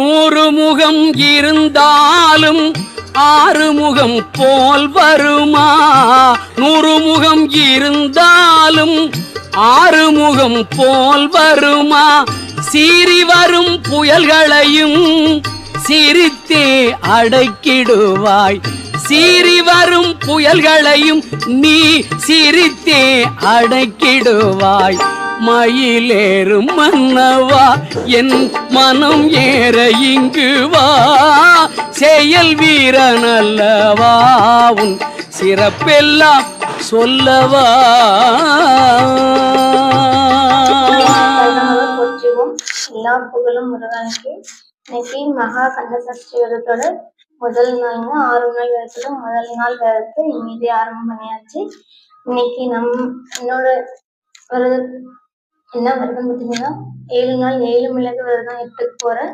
நூறு முகம் இருந்தாலும் ஆறு முகம் போல் வருமா? நூறு முகம் இருந்தாலும் ஆறு முகம் போல் வருமா? சீறி வரும் புயல்களையும் சிரித்தே அடக்கிடுவாய். சீறி வரும் புயல்களையும் நீ சிரித்தே அடக்கிடுவாய். மயிலேறும் மன்னவா என் மனம் ஏற இங்கு வா. செயல் வீரனல்லவா உன் சிறப்பெல்லாம் சொல்லவா. எல்லா புகழும் முருகனுக்கு இன்னைக்கு மகா கண்டசஷ்டி சஷ்டி விரதத்தோட முதல் நாள் ஆறு நாள் விரதத்துல முதல் நாள் விரதத்தை இன்னைக்கு ஆரம்பம் பண்ணியாச்சு. இன்னைக்கு நம் என்னோட விரத என்ன விரதம் பார்த்தீங்கன்னா ஏழு நாள் ஏழு மிளகு விரதம் எடுத்துக்க போகிறேன்